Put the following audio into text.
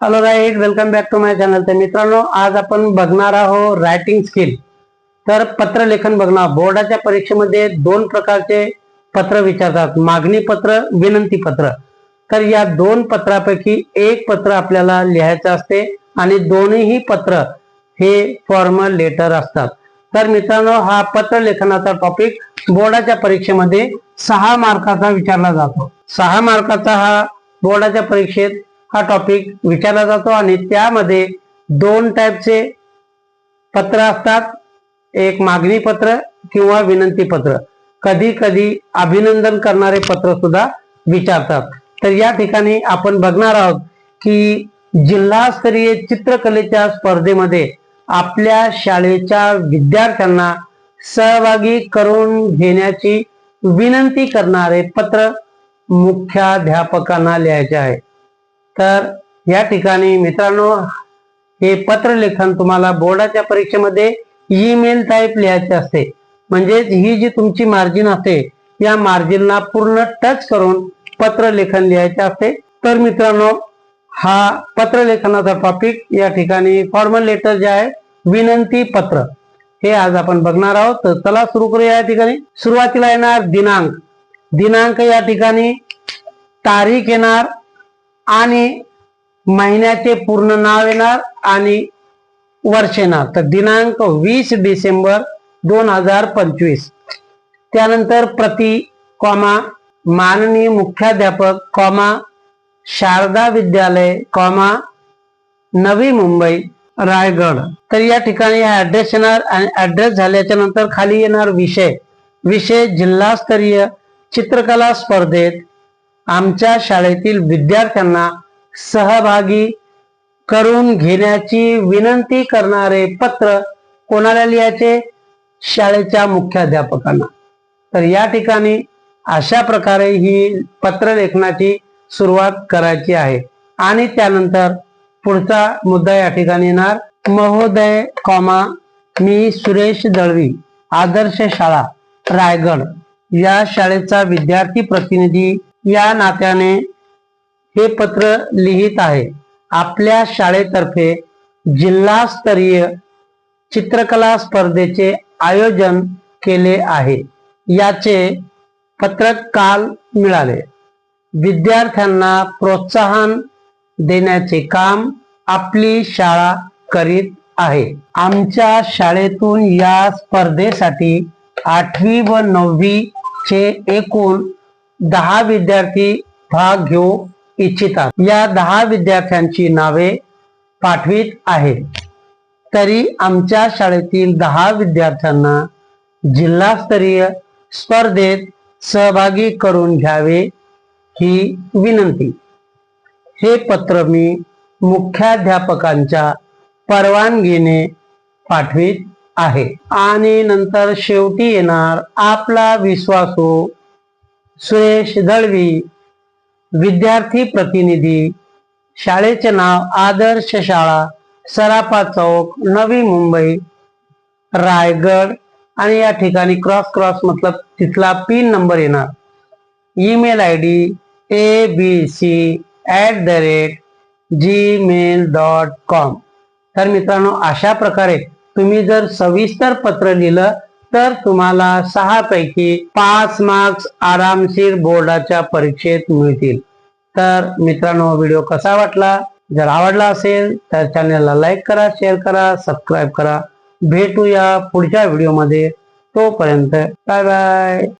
Hello right welcome back to my channel तर मित्रांनो आज आपण बघणार आहोत रायटिंग स्किल तर पत्रलेखन बघणार बोर्डाच्या परीक्षेमध्ये दोन प्रकारचे पत्र विचारतात. मागणी पत्र विनंती पत्र. तर या दोन पत्रापैकी एक पत्र आपल्याला लिहायचं असते आणि दोन्ही पत्र हे फॉर्मल लेटर असतात. तर मित्रांनो हा पत्र लेखनाचा टॉपिक बोर्डाच्या परीक्षेमध्ये सहा मार्काचा विचारला जातो. सहा मार्काचा हा बोर्डाच्या परीक्षेत हा टॉपिक विचारला जातो आणि त्यामध्ये दोन टाईपचे पत्र असतात. एक मागणी पत्र किंवा विनंती पत्र. कधी कधी अभिनंदन करणारे पत्र सुद्धा विचारतात. तर या ठिकाणी आपण बघणार आहोत की जिल्हास्तरीय चित्रकलेच्या स्पर्धेमध्ये आपल्या शाळेच्या विद्यार्थ्यांना सहभागी करून घेण्याची विनंती करणारे पत्र मुख्याध्यापकांना लिहायचे आहे. तर या ठिकाणी मित्रांनो हे पत्र लेखन तुम्हाला बोर्डाच्या परीक्षेमध्ये ईमेल टाईप लिहायचे असते. म्हणजेच ही जी तुमची मार्जिन असते या मार्जिनला पूर्ण टच करून पत्र लेखन लिहायचे असते. तर मित्रांनो हा पत्र लेखनाचा टॉपिक या ठिकाणी फॉर्मल लेटर जे आहे विनंती पत्र. हे आज आपण बघणार आहोत. तर चला सुरू करूया या ठिकाणी. सुरुवातीला येणार दिनांक. दिनांक या ठिकाणी तारीख येणार. आणि महिन्याचे पूर्ण नाव येणार आणि वर्ष येणार. तर दिनांक वीस डिसेंबर दोन हजार पंचवीस. त्यानंतर प्रति कॉमा माननीय मुख्याध्यापक कॉमा शारदा विद्यालय कॉमा नवी मुंबई रायगड. तर या ठिकाणी हा ऍड्रेस येणार आणि ऍड्रेस झाल्याच्यानंतर खाली येणार विषय. विषय जिल्हास्तरीय चित्रकला स्पर्धेत आमच्या शाळेतील विद्यार्थ्यांना सहभागी करून घेण्याची विनंती करणारे पत्र कोणाला लिहायचे? शाळेच्या मुख्याध्यापकांना. तर या ठिकाणी अशा प्रकारे ही पत्र लेखनाची सुरुवात करायची आहे. आणि त्यानंतर पुढचा मुद्दा या ठिकाणी येणार. महोदय कॉमा मी सुरेश दळवी आदर्श शाळा रायगड या शाळेचा विद्यार्थी प्रतिनिधी या नात्याने हे पत्र लिहित आहे. आपल्या शाळेतर्फे जिल्हास्तरीय चित्रकला स्पर्धेचे आयोजन केले आहे. याचे पत्रक काल मिळाले. विद्यार्थ्यांना प्रोत्साहन देण्याचे काम आपली शाळा करीत आहे. आमच्या शाळेतून या स्पर्धेसाठी आठवी व नववी चे एकूण दहा विद्यार्थी भाग घेऊ इच्छितात. या दहा विद्यार्थ्यांची नावे पाठवीत आहे तरी आमच्या शाळेतील दहा विद्यार्थ्यांना जिल्हास्तरीय स्पर्धेत सहभागी करून घ्यावे ही विनंती. हे पत्र मी मुख्याध्यापकांच्या परवानगीने पाठवित आहे. आणि नंतर शेवटी येणार आपला विश्वासू सुरेश दळवी विद्यार्थी प्रतिनिधी शाळेचे नाव आदर्श शाळा सराफा चौक नवी मुंबई रायगड आणि या ठिकाणी क्रॉस क्रॉस मतलब तिथला पिन नंबर येणार. Email I D A B C at the rate Gmail dot com तर मित्रांनो अशा प्रकारे तुम्ही जर सविस्तर पत्र लिहिलं तर तुम्हाला सहा पैकी पाच मार्क्स आरामशीर बोर्डाच्या परीक्षेत मिळतील. तर मित्रांनो व्हिडिओ कसा वाटला? जर आवडला असेल तर चॅनलला लाईक करा शेअर करा सबस्क्राईब करा. भेटूया पुढच्या व्हिडिओमध्ये. तोपर्यंत बाय बाय